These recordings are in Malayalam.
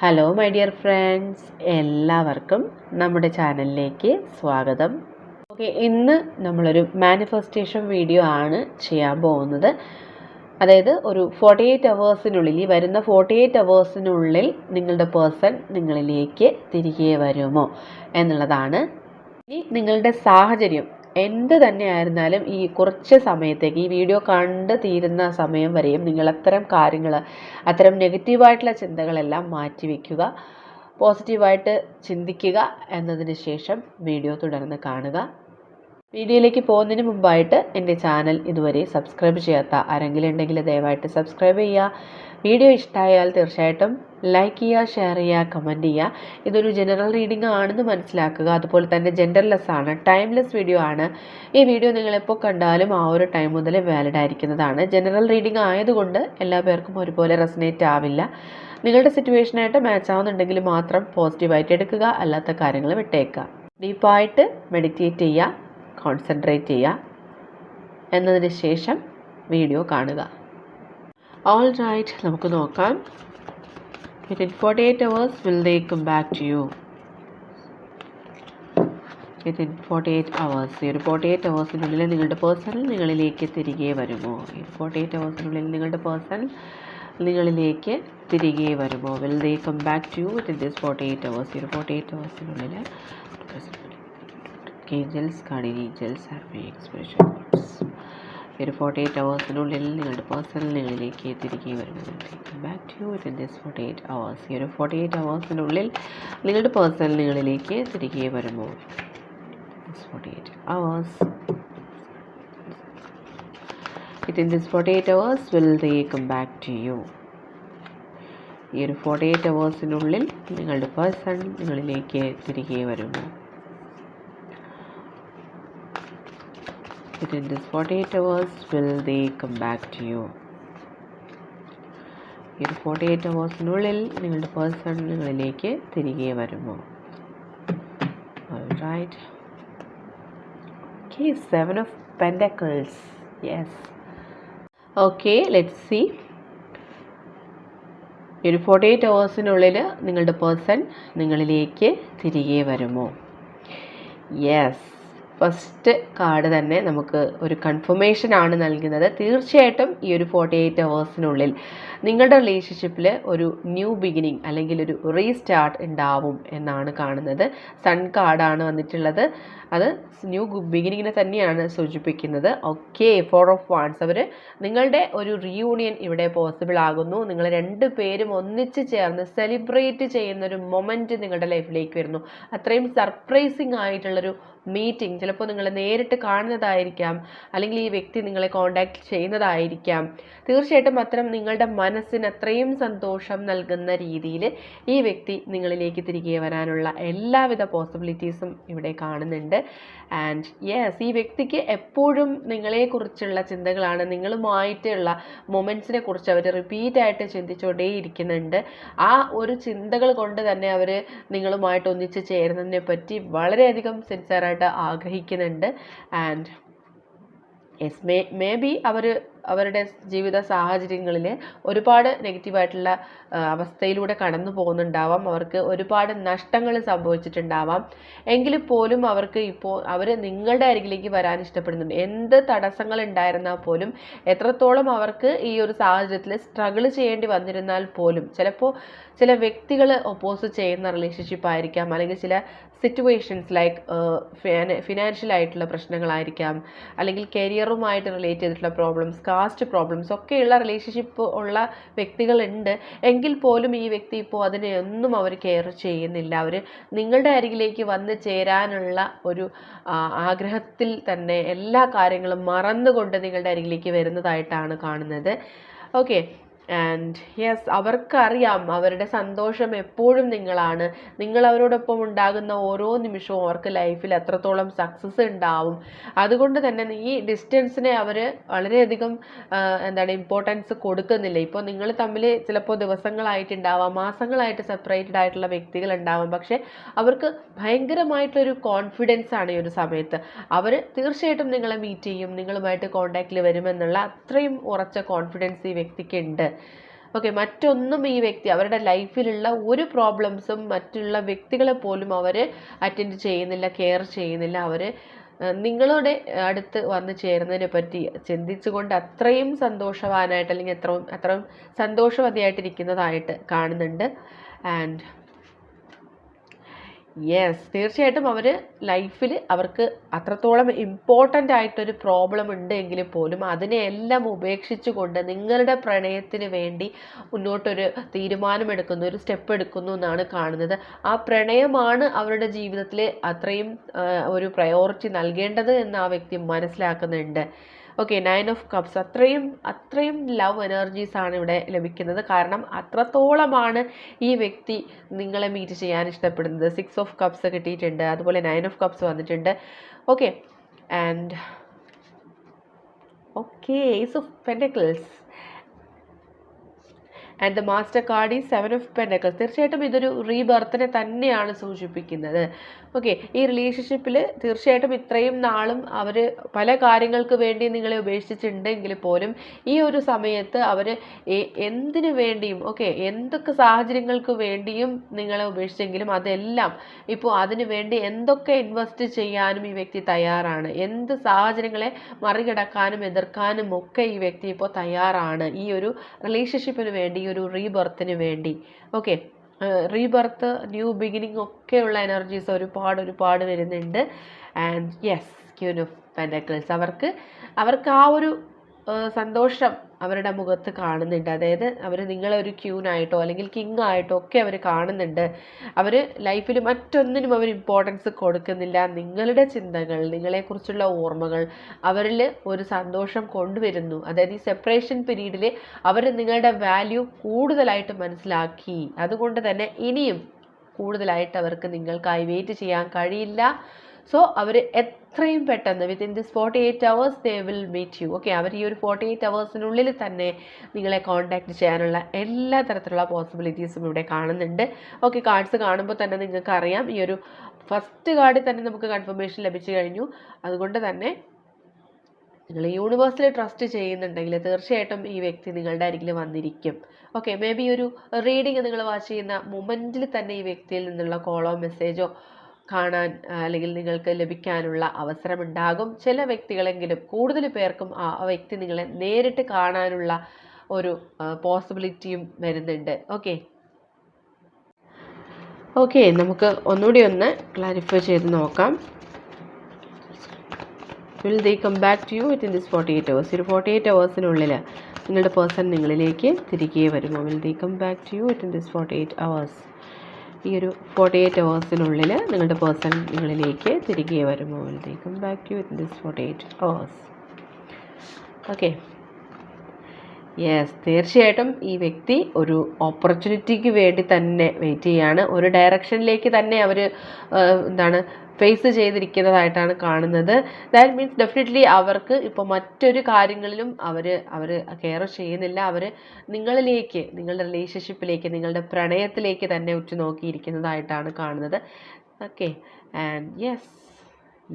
ഹലോ മൈ ഡിയർ ഫ്രണ്ട്സ് എല്ലാവർക്കും നമ്മുടെ ചാനലിലേക്ക് സ്വാഗതം. ഓക്കെ ഇന്ന് നമ്മളൊരു മാനിഫെസ്റ്റേഷൻ വീഡിയോ ആണ് ചെയ്യാൻ പോകുന്നത്. അതായത് ഒരു ഫോർട്ടി എയ്റ്റ് അവേഴ്സിനുള്ളിൽ ഈ വരുന്ന ഫോർട്ടി എയ്റ്റ് അവേഴ്സിനുള്ളിൽ നിങ്ങളുടെ പേഴ്സൺ നിങ്ങളിലേക്ക് തിരികെ വരുമോ എന്നുള്ളതാണ്. ഇനി നിങ്ങളുടെ സാഹചര്യം. എന്ത് തന്നെയായിരുന്നാലും ഈ കുറച്ച് സമയത്തേക്ക് ഈ വീഡിയോ കണ്ട് തീരുന്ന സമയം വരെയും നിങ്ങൾ അത്തരം കാര്യങ്ങൾ അത്തരം നെഗറ്റീവായിട്ടുള്ള ചിന്തകളെല്ലാം മാറ്റിവെക്കുക പോസിറ്റീവായിട്ട് ചിന്തിക്കുക എന്നതിന് ശേഷം വീഡിയോ തുടർന്ന് കാണുക. വീഡിയോയിലേക്ക് പോകുന്നതിന് മുമ്പായിട്ട് എന്റെ ചാനൽ ഇതുവരെ സബ്സ്ക്രൈബ് ചെയ്യാത്ത ആരെങ്കിലും ഉണ്ടെങ്കിൽ ദയവായിട്ട് സബ്സ്ക്രൈബ് ചെയ്യുക. വീഡിയോ ഇഷ്ടമായാൽ തീർച്ചയായിട്ടും ലൈക്ക് ചെയ്യുക ഷെയർ ചെയ്യുക കമന്റ് ചെയ്യുക. ഇതൊരു ജനറൽ റീഡിംഗ് ആണെന്ന് മനസ്സിലാക്കുക. അതുപോലെ തന്നെ ജെൻഡർലെസ് ആണ് ടൈംലെസ് വീഡിയോ ആണ്. ഈ വീഡിയോ നിങ്ങൾ എപ്പോൾ കണ്ടാലും ആ ഒരു ടൈം മുതൽ വാലിഡ് ആയിരിക്കുന്നതാണ്. ജനറൽ റീഡിംഗ് ആയതുകൊണ്ട് എല്ലാ പേർക്കും ഒരുപോലെ റെസനേറ്റ് ആവില്ല. നിങ്ങളുടെ സിറ്റുവേഷനായിട്ട് മാച്ച് ആവുന്നുണ്ടെങ്കിൽ മാത്രം പോസിറ്റീവായിട്ട് എടുക്കുക അല്ലാത്ത കാര്യങ്ങൾ വിട്ടേക്കുക. ഡീപ്പായിട്ട് മെഡിറ്റേറ്റ് ചെയ്യുക. കോൺസെൻട്രേറ്റ് ചെയ്യുക. എന്നതിന് ശേഷം വീഡിയോ കാണുക. ഓൾ റൈറ്റ് നമുക്ക് നോക്കാം. Within forty eight hours will they come back to you within forty eight hours ഈ ഒരു ഫോർട്ടി എയ്റ്റ് അവേഴ്സിനുള്ളിൽ നിങ്ങളുടെ പേഴ്സൺ നിങ്ങളിലേക്ക് തിരികെ വരുമോ? ഈ ഫോർട്ടി എയ്റ്റ് അവേഴ്സിനുള്ളിൽ നിങ്ങളുടെ പേഴ്സൺ നിങ്ങളിലേക്ക് തിരികെ വരുമോ? Will they come back to you within this forty eight hours ഈ ഒരു forty eight അവേഴ്സിനുള്ളിൽ angels guardian are army expression ഈ ഒരു ഫോർട്ടി എയ്റ്റ് അവേഴ്സിനുള്ളിൽ നിങ്ങളുടെ പേഴ്സണൽ നിങ്ങളിലേക്ക് തിരികെ വരുന്നത് back to you within this forty eight hours ഈ ഒരു ഫോർട്ടി എയ്റ്റ് അവേഴ്സിനുള്ളിൽ നിങ്ങളുടെ പേഴ്സണൽ നിങ്ങളിലേക്ക് തിരികെ വരുമോ forty eight hours within this forty eight hours will they back to you ഈ ഒരു ഫോർട്ടി എയ്റ്റ് അവേഴ്സിനുള്ളിൽ നിങ്ങളുടെ പേഴ്സൺ നിങ്ങളിലേക്ക് തിരികെ വരുമോ within this 48 hours will they come back to you. ഈ ഒരു ഫോർട്ടി എയ്റ്റ് അവേഴ്സിനുള്ളിൽ നിങ്ങളുടെ പേഴ്സൺ നിങ്ങളിലേക്ക് തിരികെ വരുമോ? Right okay seven of pentacles yes okay let see ഈ ഒരു ഫോർട്ടി എയ്റ്റ് അവേഴ്സിനുള്ളിൽ നിങ്ങളുടെ പേഴ്സൺ നിങ്ങളിലേക്ക് തിരികെ വരുമോ? യെസ് ഫസ്റ്റ് കാർഡ് തന്നെ നമുക്ക് ഒരു കൺഫർമേഷൻ ആണ് നൽകുന്നത്. തീർച്ചയായിട്ടും ഈ ഒരു ഫോർട്ടി എയ്റ്റ് അവേഴ്സിനുള്ളിൽ നിങ്ങളുടെ റിലേഷൻഷിപ്പിൽ ഒരു ന്യൂ ബിഗിനിങ് അല്ലെങ്കിൽ ഒരു റീസ്റ്റാർട്ട് ഉണ്ടാവും എന്നാണ് കാണുന്നത്. സൺ കാർഡാണ് വന്നിട്ടുള്ളത്. അത് ന്യൂ ബിഗിനിങ്ങിനെ തന്നെയാണ് സൂചിപ്പിക്കുന്നത്. ഓക്കെ ഫോർ ഓഫ് വാൺസ് അവർ നിങ്ങളുടെ ഒരു റീയൂണിയൻ ഇവിടെ പോസിബിൾ ആകുന്നു. നിങ്ങൾ രണ്ട് പേരും ഒന്നിച്ച് ചേർന്ന് സെലിബ്രേറ്റ് ചെയ്യുന്ന ഒരു മൊമെന്റ് നിങ്ങളുടെ ലൈഫിലേക്ക് വരുന്നു. അത്രയും സർപ്രൈസിങ് ആയിട്ടുള്ളൊരു മീറ്റിംഗ് ചിലപ്പോൾ നിങ്ങളെ നേരിട്ട് കാണുന്നതായിരിക്കാം. അല്ലെങ്കിൽ ഈ വ്യക്തി നിങ്ങളെ കോണ്ടാക്ട് ചെയ്യുന്നതായിരിക്കാം. തീർച്ചയായിട്ടും അത്തരം നിങ്ങളുടെ മനസ്സിന് അത്രയും സന്തോഷം നൽകുന്ന രീതിയിൽ ഈ വ്യക്തി നിങ്ങളിലേക്ക് തിരികെ വരാനുള്ള എല്ലാവിധ പോസിബിലിറ്റീസും ഇവിടെ കാണുന്നുണ്ട്. ആൻഡ് യെസ് ഈ വ്യക്തിക്ക് എപ്പോഴും നിങ്ങളെക്കുറിച്ചുള്ള ചിന്തകളാണ് നിങ്ങളുമായിട്ടുള്ള മൊമെന്റ്സിനെ കുറിച്ച് അവർ റിപ്പീറ്റ് ആയിട്ട് ചിന്തിച്ചുകൊണ്ടേ ഇരിക്കുന്നുണ്ട് ആ ഒരു ചിന്തകൾ കൊണ്ട് തന്നെ അവർ നിങ്ങളുമായിട്ട് ഒന്നിച്ച് ചേരുന്നതിനെ പറ്റി വളരെയധികം സിൻസിയറായിട്ട് ആഗ്രഹിക്കുന്നുണ്ട്. And yes may may be അവർ അവരുടെ ജീവിത സാഹചര്യങ്ങളിൽ ഒരുപാട് നെഗറ്റീവായിട്ടുള്ള അവസ്ഥയിലൂടെ കടന്നു പോകുന്നുണ്ടാവാം. അവർക്ക് ഒരുപാട് നഷ്ടങ്ങൾ സംഭവിച്ചിട്ടുണ്ടാവാം. എങ്കിൽ പോലും അവർക്ക് ഇപ്പോൾ അവർ നിങ്ങളുടെ അരികിലേക്ക് വരാൻ ഇഷ്ടപ്പെടുന്നുണ്ട്. എന്ത് തടസ്സങ്ങൾ ഉണ്ടായിരുന്നാൽ പോലും എത്രത്തോളം അവർക്ക് ഈ ഒരു സാഹചര്യത്തിൽ സ്ട്രഗിൾ ചെയ്യേണ്ടി വന്നിരുന്നാൽ പോലും ചിലപ്പോൾ ചില വ്യക്തികൾ ഒപ്പോസ് ചെയ്യുന്ന റിലേഷൻഷിപ്പ് ആയിരിക്കാം. അല്ലെങ്കിൽ ചില സിറ്റുവേഷൻസ് ലൈക്ക് ഫിനാൻഷ്യൽ ആയിട്ടുള്ള പ്രശ്നങ്ങളായിരിക്കാം അല്ലെങ്കിൽ കരിയറുമായിട്ട് റിലേറ്റ് ചെയ്തിട്ടുള്ള പ്രോബ്ലംസ് കാസ്റ്റ് പ്രോബ്ലംസ് ഒക്കെയുള്ള റിലേഷൻഷിപ്പ് ഉള്ള വ്യക്തികളുണ്ട്. എങ്കിൽ പോലും ഈ വ്യക്തി ഇപ്പോൾ അതിനെ ഒന്നും അവർ കെയർ ചെയ്യുന്നില്ല. അവർ നിങ്ങളുടെ അരികിലേക്ക് വന്ന് ചേരാനുള്ള ഒരു ആഗ്രഹത്തിൽ തന്നെ എല്ലാ കാര്യങ്ങളും മറന്നുകൊണ്ട് നിങ്ങളുടെ അരികിലേക്ക് വരുന്നതായിട്ടാണ് കാണുന്നത്. ഓക്കെ ആൻഡ് യെസ് അവർക്കറിയാം അവരുടെ സന്തോഷം എപ്പോഴും നിങ്ങളാണ്. നിങ്ങൾ അവരോടൊപ്പം ഉണ്ടാകുന്ന ഓരോ നിമിഷവും അവർക്ക് ലൈഫിൽ എത്രത്തോളം സക്സസ് ഉണ്ടാവും. അതുകൊണ്ട് തന്നെ ഈ ഡിസ്റ്റൻസിനെ അവർ വളരെയധികം എന്താണ് ഇമ്പോർട്ടൻസ് കൊടുക്കുന്നില്ല. ഇപ്പോൾ നിങ്ങൾ തമ്മിൽ ചിലപ്പോൾ ദിവസങ്ങളായിട്ടുണ്ടാവാം മാസങ്ങളായിട്ട് സെപ്പറേറ്റഡ് ആയിട്ടുള്ള വ്യക്തികൾ ഉണ്ടാവാം. പക്ഷേ അവർക്ക് ഭയങ്കരമായിട്ടൊരു കോൺഫിഡൻസ് ആണ് ഈ ഒരു സമയത്ത്. അവർ തീർച്ചയായിട്ടും നിങ്ങളെ മീറ്റ് ചെയ്യും നിങ്ങളുമായിട്ട് കോൺടാക്റ്റിൽ വരുമെന്നുള്ള അത്രയും ഉറച്ച കോൺഫിഡൻസ് ഈ വ്യക്തിക്ക് ഉണ്ട്. ഓക്കെ മറ്റൊന്നും ഈ വ്യക്തി അവരുടെ ലൈഫിലുള്ള ഒരു പ്രോബ്ലംസും മറ്റുള്ള വ്യക്തികളെ പോലും അവർ അറ്റൻഡ് ചെയ്യുന്നില്ല കെയർ ചെയ്യുന്നില്ല. അവർ നിങ്ങളുടെ അടുത്ത് വന്ന് ചേരുന്നതിനെ പറ്റി ചിന്തിച്ചുകൊണ്ട് അത്രയും സന്തോഷവാനായിട്ട് അല്ലെങ്കിൽ അത്രയും അത്രയും സന്തോഷവതിയായിട്ടിരിക്കുന്നതായിട്ട് കാണുന്നുണ്ട്. ആൻഡ് യെസ് തീർച്ചയായിട്ടും അവർ ലൈഫിൽ അവർക്ക് അത്രത്തോളം ഇമ്പോർട്ടന്റ് ആയിട്ടൊരു പ്രോബ്ലം ഉണ്ട് എങ്കിൽ പോലും അതിനെയെല്ലാം ഉപേക്ഷിച്ചുകൊണ്ട് നിങ്ങളുടെ പ്രണയത്തിന് വേണ്ടി മുന്നോട്ടൊരു തീരുമാനമെടുക്കുന്നു ഒരു സ്റ്റെപ്പ് എടുക്കുന്നു എന്നാണ് കാണുന്നത്. ആ പ്രണയമാണ് അവരുടെ ജീവിതത്തിൽ അത്രയും ഒരു പ്രയോറിറ്റി നൽകേണ്ടത് എന്ന് ആ വ്യക്തി മനസ്സിലാക്കുന്നുണ്ട്. ഓക്കെ നയൻ ഓഫ് കപ്സ് അത്രയും അത്രയും ലവ് എനർജീസ് ആണ് ഇവിടെ ലഭിക്കുന്നത്. കാരണം അത്രത്തോളമാണ് ഈ വ്യക്തി നിങ്ങളെ മീറ്റ് ചെയ്യാൻ ഇഷ്ടപ്പെടുന്നത്. സിക്സ് ഓഫ് കപ്സ് കിട്ടിയിട്ടുണ്ട്. അതുപോലെ നയൻ ഓഫ് കപ്സ് വന്നിട്ടുണ്ട്. Okay and okay ace of pentacles and the master card ഈ സെവൻ ഓഫ് പെൻഡക്കിൾസ് തീർച്ചയായിട്ടും ഇതൊരു റീബർത്തിനെ തന്നെയാണ് സൂചിപ്പിക്കുന്നത്. ഓക്കെ ഈ റിലേഷൻഷിപ്പിൽ തീർച്ചയായിട്ടും ഇത്രയും നാളും അവർ പല കാര്യങ്ങൾക്ക് വേണ്ടി നിങ്ങളെ ഉപേക്ഷിച്ചിട്ടുണ്ടെങ്കിൽ പോലും ഈ ഒരു സമയത്ത് അവർ എന്തിനു വേണ്ടിയും ഓക്കെ എന്തൊക്കെ സാഹചര്യങ്ങൾക്ക് വേണ്ടിയും നിങ്ങളെ ഉപേക്ഷിച്ചെങ്കിലും അതെല്ലാം ഇപ്പോൾ അതിനു വേണ്ടി എന്തൊക്കെ ഇൻവെസ്റ്റ് ചെയ്യാനും ഈ വ്യക്തി തയ്യാറാണ്? എന്ത് സാഹചര്യങ്ങളെ മറികടക്കാനും എതിർക്കാനും ഒക്കെ ഈ വ്യക്തി ഇപ്പോൾ തയ്യാറാണ് ഈ ഒരു റിലേഷൻഷിപ്പിന് വേണ്ടി ഈ ഒരു റീബർത്തിന് വേണ്ടി. ഓക്കെ റീബർത്ത് ന്യൂ ബിഗിനിങ് ഒക്കെയുള്ള എനർജീസ് ഒരുപാട് ഒരുപാട് വരുന്നുണ്ട്. And yes queen of pentacles അവർക്ക് അവർക്ക് ആ ഒരു സന്തോഷം അവരുടെ മുഖത്ത് കാണുന്നുണ്ട്. അതായത് അവർ നിങ്ങളെ ഒരു ക്യൂനായിട്ടോ അല്ലെങ്കിൽ കിങ് ആയിട്ടോ ഒക്കെ അവർ കാണുന്നുണ്ട്. അവർ ലൈഫിൽ മറ്റൊന്നിനും അവർ ഇമ്പോർട്ടൻസ് കൊടുക്കുന്നില്ല. നിങ്ങളുടെ ചിന്തകൾ നിങ്ങളെക്കുറിച്ചുള്ള ഓർമ്മകൾ അവരിൽ ഒരു സന്തോഷം കൊണ്ടുവരുന്നു. അതായത് ഈ സെപ്പറേഷൻ പീരീഡിൽ അവർ നിങ്ങളുടെ വാല്യൂ കൂടുതലായിട്ട് മനസ്സിലാക്കി. അതുകൊണ്ട് തന്നെ ഇനിയും കൂടുതലായിട്ട് അവർക്ക് നിങ്ങൾക്കായി വെയിറ്റ് ചെയ്യാൻ കഴിയില്ല. സോ അവർ എത്രയും പെട്ടെന്ന് within this forty eight hours they will meet you okay അവർ ഈ ഒരു ഫോർട്ടി എയ്റ്റ് അവേഴ്സിനുള്ളിൽ തന്നെ നിങ്ങളെ കോൺടാക്ട് ചെയ്യാനുള്ള എല്ലാ തരത്തിലുള്ള പോസിബിലിറ്റീസും ഇവിടെ കാണുന്നുണ്ട്. ഓക്കെ കാർഡ്സ് കാണുമ്പോൾ തന്നെ നിങ്ങൾക്ക് അറിയാം. ഈ ഒരു ഫസ്റ്റ് കാർഡിൽ തന്നെ നമുക്ക് കൺഫർമേഷൻ ലഭിച്ചു കഴിഞ്ഞു. അതുകൊണ്ട് തന്നെ നിങ്ങൾ യൂണിവേഴ്സിൽ ട്രസ്റ്റ് ചെയ്യുന്നുണ്ടെങ്കിൽ തീർച്ചയായിട്ടും ഈ വ്യക്തി നിങ്ങളുടെ അരികിൽ വന്നിരിക്കും. ഓക്കെ മേ ബി ഒരു റീഡിങ് നിങ്ങൾ വാച്ച് ചെയ്യുന്ന മൊമെന്റിൽ തന്നെ ഈ വ്യക്തിയിൽ നിന്നുള്ള കോളോ മെസ്സേജോ കാണാൻ അല്ലെങ്കിൽ നിങ്ങൾക്ക് ലഭിക്കാനുള്ള അവസരമുണ്ടാകും. ചില വ്യക്തികളെങ്കിലും കൂടുതൽ പേർക്കും ആ വ്യക്തി നിങ്ങളെ നേരിട്ട് കാണാനുള്ള ഒരു പോസിബിലിറ്റിയും വരുന്നുണ്ട്. ഓക്കെ ഓക്കെ നമുക്ക് ഒന്നുകൂടി ഒന്ന് ക്ലാരിഫൈ ചെയ്ത് നോക്കാം. Will they come back to you within this forty eight hours ഒരു ഫോർട്ടി എയ്റ്റ് അവേഴ്സിനുള്ളിൽ നിങ്ങളുടെ പേഴ്സൺ നിങ്ങളിലേക്ക് തിരികെ വരുമോ? Will they come back to you within this forty eight hours ഈ ഒരു ഫോർട്ടി എയ്റ്റ് അവേഴ്സിനുള്ളിൽ നിങ്ങളുടെ പേഴ്സൺ നിങ്ങളിലേക്ക് തിരികെ വരുമോ will they come back with this forty eight hours okay yes തീർച്ചയായിട്ടും ഈ വ്യക്തി ഒരു ഓപ്പർച്യൂണിറ്റിക്ക് വേണ്ടി തന്നെ വെയിറ്റ് ചെയ്യാണ്. ഒരു ഡയറക്ഷനിലേക്ക് തന്നെ അവർ എന്താണ് ഫേസ് ചെയ്തിരിക്കുന്നതായിട്ടാണ് കാണുന്നത്. ദാറ്റ് മീൻസ് ഡെഫിനറ്റ്ലി അവർക്ക് ഇപ്പോൾ മറ്റൊരു കാര്യങ്ങളിലും അവർ അവർ കെയർ ചെയ്യുന്നില്ല. അവർ നിങ്ങളിലേക്ക് നിങ്ങളുടെ റിലേഷൻഷിപ്പിലേക്ക് നിങ്ങളുടെ പ്രണയത്തിലേക്ക് തന്നെ ഉറ്റുനോക്കിയിരിക്കുന്നതായിട്ടാണ് കാണുന്നത്. Okay and yes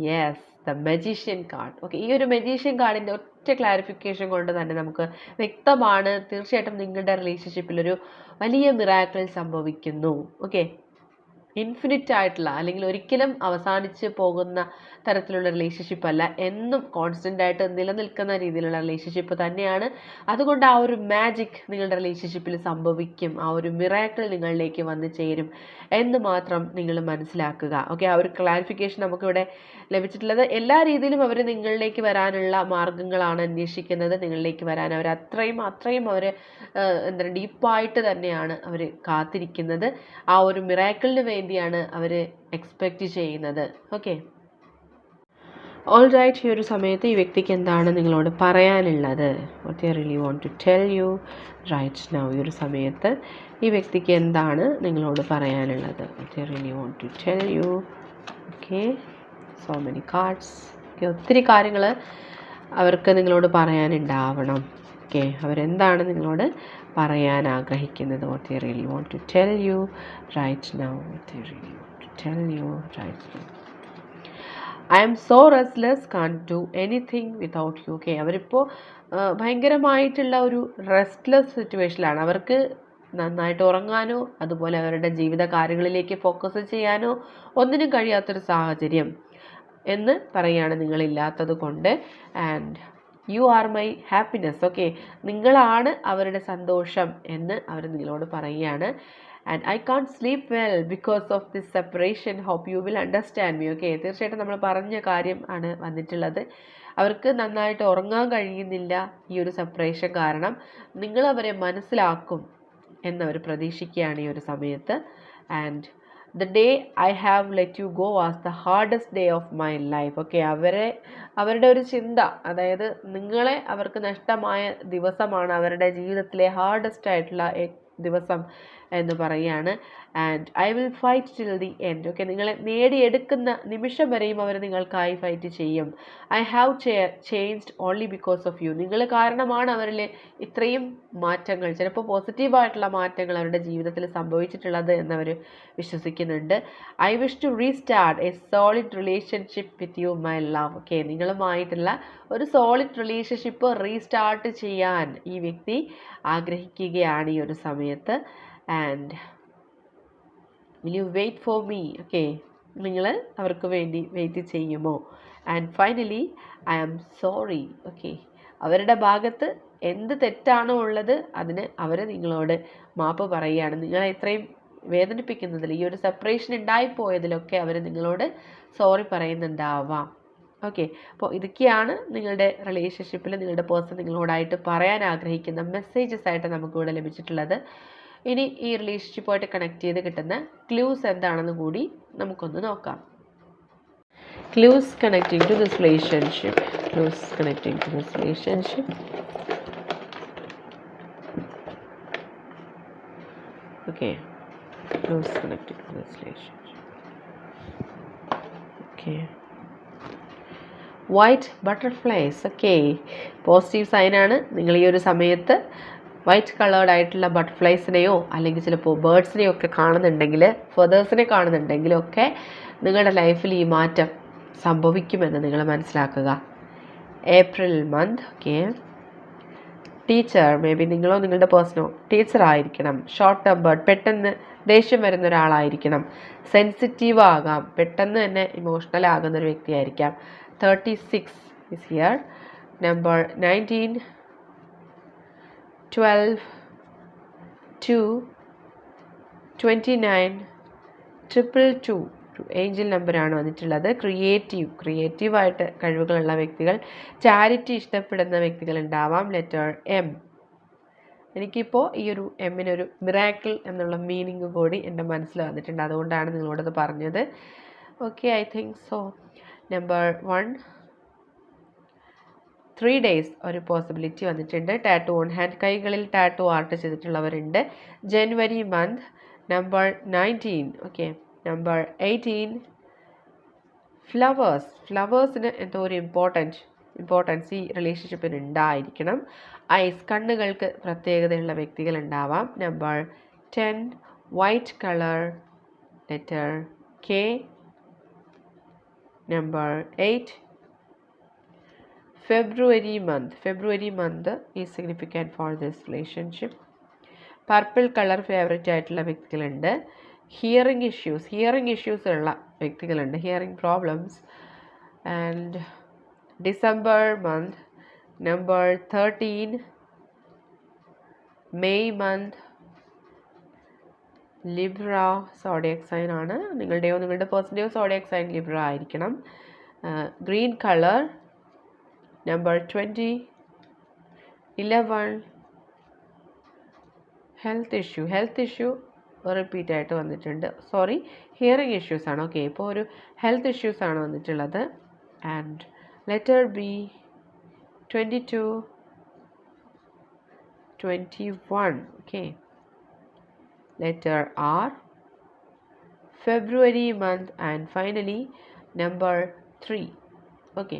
yes the magician card okay ഈ ഒരു മജീഷ്യൻ കാർഡിന്റെ ഒറ്റ ക്ലാരിഫിക്കേഷൻ കൊണ്ട് തന്നെ നമുക്ക് വ്യക്തമാണ് തീർച്ചയായിട്ടും നിങ്ങളുടെ റിലേഷൻഷിപ്പിൽ ഒരു വലിയ മിറാക്കിൾ സംഭവിക്കുന്നു. ഓക്കെ ഇൻഫിനിറ്റ് ആയിട്ടുള്ള അല്ലെങ്കിൽ ഒരിക്കലും അവസാനിച്ച് പോകുന്ന തരത്തിലുള്ള റിലേഷൻഷിപ്പ് അല്ല. എന്നും കോൺസ്റ്റന്റ് ആയിട്ട് നിലനിൽക്കുന്ന രീതിയിലുള്ള റിലേഷൻഷിപ്പ് തന്നെയാണ്. അതുകൊണ്ട് ആ ഒരു മാജിക് നിങ്ങളുടെ റിലേഷൻഷിപ്പിൽ സംഭവിക്കും. ആ ഒരു മിറാക്കിൾ നിങ്ങളിലേക്ക് വന്നു ചേരും എന്ന് മാത്രം നിങ്ങൾ മനസ്സിലാക്കുക. ഓക്കെ ആ ഒരു ക്ലാരിഫിക്കേഷൻ നമുക്കിവിടെ ലഭിച്ചിട്ടുള്ളത്. എല്ലാ രീതിയിലും അവർ നിങ്ങളിലേക്ക് വരാനുള്ള മാർഗങ്ങളാണ് അന്വേഷിക്കുന്നത്. നിങ്ങളിലേക്ക് വരാൻ അവർ അത്രയും അത്രയും അവർ എന്താണ് ഡീപ്പായിട്ട് തന്നെയാണ് അവർ കാത്തിരിക്കുന്നത്. ആ ഒരു മിറാക്കിളിന് വേണ്ടിയാണ് അവർ എക്സ്പെക്റ്റ് ചെയ്യുന്നത്. ഓക്കെ ഓൾ റൈറ്റ് ഈ ഒരു സമയത്ത് ഈ വ്യക്തിക്ക് എന്താണ് നിങ്ങളോട് പറയാനുള്ളത്? What you really want to tell you right now ഈ ഒരു സമയത്ത് ഈ വ്യക്തിക്ക് എന്താണ് നിങ്ങളോട് പറയാനുള്ളത്? What you really want to tell you okay so many cards okay ഒത്തിരി കാര്യങ്ങൾ അവർക്ക് നിങ്ങളോട് പറയാനുണ്ടാവണം. ഓക്കെ അവരെന്താണ് നിങ്ങളോട് പറയാൻ ആഗ്രഹിക്കുന്നത് what you really want to tell you right now what you really want to tell you right now I'm so restless can't do anything without you okay അവരിപ്പോൾ ഭയങ്കരമായിട്ടുള്ള ഒരു റെസ്റ്റ്ലെസ് സിറ്റുവേഷനിലാണ് അവർക്ക് നന്നായിട്ട് ഉറങ്ങാനോ അതുപോലെ അവരുടെ ജീവിത കാര്യങ്ങളിലേക്ക് ഫോക്കസ് ചെയ്യാനോ ഒന്നിനും കഴിയാത്തൊരു സാഹചര്യം എന്ന് പറയുകയാണ് നിങ്ങളില്ലാത്തത് കൊണ്ട്. And you are my happiness okay നിങ്ങളാണ് അവരുടെ സന്തോഷം എന്ന് അവർ നിങ്ങളോട് പറയുകയാണ്. And I can't sleep well because of this separation hope you will understand me okay തീർച്ചയായിട്ടും നമ്മൾ പറഞ്ഞ കാര്യം ആണ് വന്നിട്ടുള്ളത്. അവർക്ക് നന്നായിട്ട് ഉറങ്ങാൻ കഴിയുന്നില്ല ഈ ഒരു സെപ്പറേഷൻ കാരണം. നിങ്ങളവരെ മനസ്സിലാക്കും എന്നവർ പ്രതീക്ഷിക്കുകയാണ് ഈ ഒരു സമയത്ത്. And the day I have let you go was the hardest day of my life okay അവരെ അവരുടെ ഒരു ചിന്ത അതായത് നിങ്ങളെ അവർക്ക് നഷ്ടമായ ദിവസമാണ് അവരുടെ ജീവിതത്തിലെ ഹാർഡസ്റ്റ് ആയിട്ടുള്ള ദിവസം. എന്ന് പറയുകയാണ്. And I will fight till the end okay നിങ്ങളെ നേടിയെടുക്കുന്ന നിമിഷം വരെയും അവർ നിങ്ങൾക്കായി ഫൈറ്റ് ചെയ്യും. I have changed only because of you നിങ്ങൾ കാരണമാണ് അവരിൽ ഇത്രയും മാറ്റങ്ങൾ ചിലപ്പോൾ പോസിറ്റീവായിട്ടുള്ള മാറ്റങ്ങൾ അവരുടെ ജീവിതത്തിൽ സംഭവിച്ചിട്ടുള്ളത് എന്നവർ വിശ്വസിക്കുന്നുണ്ട്. I wish to restart a solid relationship with you my love okay നിങ്ങളുമായിട്ടുള്ള ഒരു സോളിഡ് റിലേഷൻഷിപ്പ് റീസ്റ്റാർട്ട് ചെയ്യാൻ ഈ വ്യക്തി ആഗ്രഹിക്കുകയാണ് ഈ ഒരു സമയത്ത്. And will you wait for me okay നിങ്ങൾ അവർക്ക് വേണ്ടി വെയിറ്റ് ചെയ്യുമോ? And finally I am sorry okay അവരുടെ ഭാഗത്ത് എന്ത് തെറ്റാണോ ഉള്ളത് അതിന് അവർ നിങ്ങളോട് മാപ്പ് പറയുകയാണ്. നിങ്ങളെ ഇത്രയും വേദനിപ്പിക്കുന്നതിൽ ഈ ഒരു സെപ്പറേഷൻ ഉണ്ടായിപ്പോയതിലൊക്കെ അവർ നിങ്ങളോട് സോറി പറയുന്നുണ്ടാവാം. ഓക്കെ അപ്പോൾ ഇതൊക്കെയാണ് നിങ്ങളുടെ റിലേഷൻഷിപ്പിൽ നിങ്ങളുടെ പേഴ്സൺ നിങ്ങളോടായിട്ട് പറയാൻ ആഗ്രഹിക്കുന്ന മെസ്സേജസ് ആയിട്ട് നമുക്കിവിടെ ലഭിച്ചിട്ടുള്ളത്. ഇനി ഈ റിലേഷൻഷിപ്പുമായിട്ട് കണക്ട് ചെയ്ത് കിട്ടുന്ന ക്ലൂസ് എന്താണെന്ന് കൂടി നമുക്കൊന്ന് നോക്കാം. Clues connecting to this relationship clues connecting to this relationship okay clues connecting to this relationship okay white butterflies okay positive സൈനാണ് നിങ്ങൾ ഈ ഒരു സമയത്ത് വൈറ്റ് കളേർഡ് ആയിട്ടുള്ള ബട്ടർഫ്ലൈസിനെയോ അല്ലെങ്കിൽ ചിലപ്പോൾ ബേർഡ്സിനെയോ ഒക്കെ കാണുന്നുണ്ടെങ്കിൽ ഫെതേഴ്സിനെ കാണുന്നുണ്ടെങ്കിലൊക്കെ നിങ്ങളുടെ ലൈഫിൽ ഈ മാറ്റം സംഭവിക്കുമെന്ന് നിങ്ങൾ മനസ്സിലാക്കുക. April month okay. Teacher may be നിങ്ങളോ നിങ്ങളുടെ പേഴ്സണോ ടീച്ചർ ആയിരിക്കണം. ഷോർട്ട് ബേർഡ് പെട്ടെന്ന് ദേഷ്യം വരുന്ന ഒരാളായിരിക്കണം. സെൻസിറ്റീവ് ആകാം. പെട്ടെന്ന് തന്നെ ഇമോഷണൽ ആകുന്ന ഒരു വ്യക്തിയായിരിക്കാം. Thirty six is year number nineteen twelve two twenty nine triple two angel നമ്പറാണ് വന്നിട്ടുള്ളത്. ക്രിയേറ്റീവ് ക്രിയേറ്റീവായിട്ട് കഴിവുകളുള്ള വ്യക്തികൾ ചാരിറ്റി ഇഷ്ടപ്പെടുന്ന വ്യക്തികൾ ഉണ്ടാവാം. ലെറ്റർ എം എനിക്കിപ്പോൾ ഈ ഒരു എമ്മിനൊരു മിറാക്കിൾ എന്നുള്ള മീനിങ് കൂടി എന്റെ മനസ്സിൽ വന്നിട്ടുണ്ട്. അതുകൊണ്ടാണ് നിങ്ങളോടത് പറഞ്ഞത്. Okay I think so number one three days ഒരു പോസിബിലിറ്റി വന്നിട്ടുണ്ട്. ടാറ്റു ഓൺ ഹാൻഡ് കൈകളിൽ tattoo art ചെയ്തിട്ടുള്ളവരുണ്ട്. January month number nineteen okay number eighteen flowers ഫ്ലവേഴ്സിന് എന്തോ ഒരു ഇമ്പോർട്ടന്റ് ഇമ്പോർട്ടൻസ് ഈ റിലേഷൻഷിപ്പിന് ഉണ്ടായിരിക്കണം. ഐസ് കണ്ണുകൾക്ക് പ്രത്യേകതയുള്ള വ്യക്തികൾ ഉണ്ടാവാം. Number ten white colour letter K number eight February month February month ഈ significant for this relationship purple colour favourite ആയിട്ടുള്ള വ്യക്തികളുണ്ട്. ഹിയറിംഗ് ഇഷ്യൂസ് ഹിയറിംഗ് ഇഷ്യൂസ് ഉള്ള വ്യക്തികളുണ്ട്. Hearing problems and December month number thirteen May month Libra zodiac sign ആണ്. നിങ്ങളുടെയോ നിങ്ങളുടെ പേഴ്സന്റെയോ സോഡിയക് സൈൻ ലിബ്ര ആയിരിക്കണം. Green colour number twenty eleven health issue health issue repeat ആയിട്ട് വന്നിട്ടുണ്ട്. സോറി ഹിയറിംഗ് ഇഷ്യൂസ് ആണ്. ഓക്കെ ഇപ്പോൾ ഒരു ഹെൽത്ത് ഇഷ്യൂസ് ആണ് വന്നിട്ടുള്ളത്. And letter B twenty two twenty one okay letter R February month and finally number three okay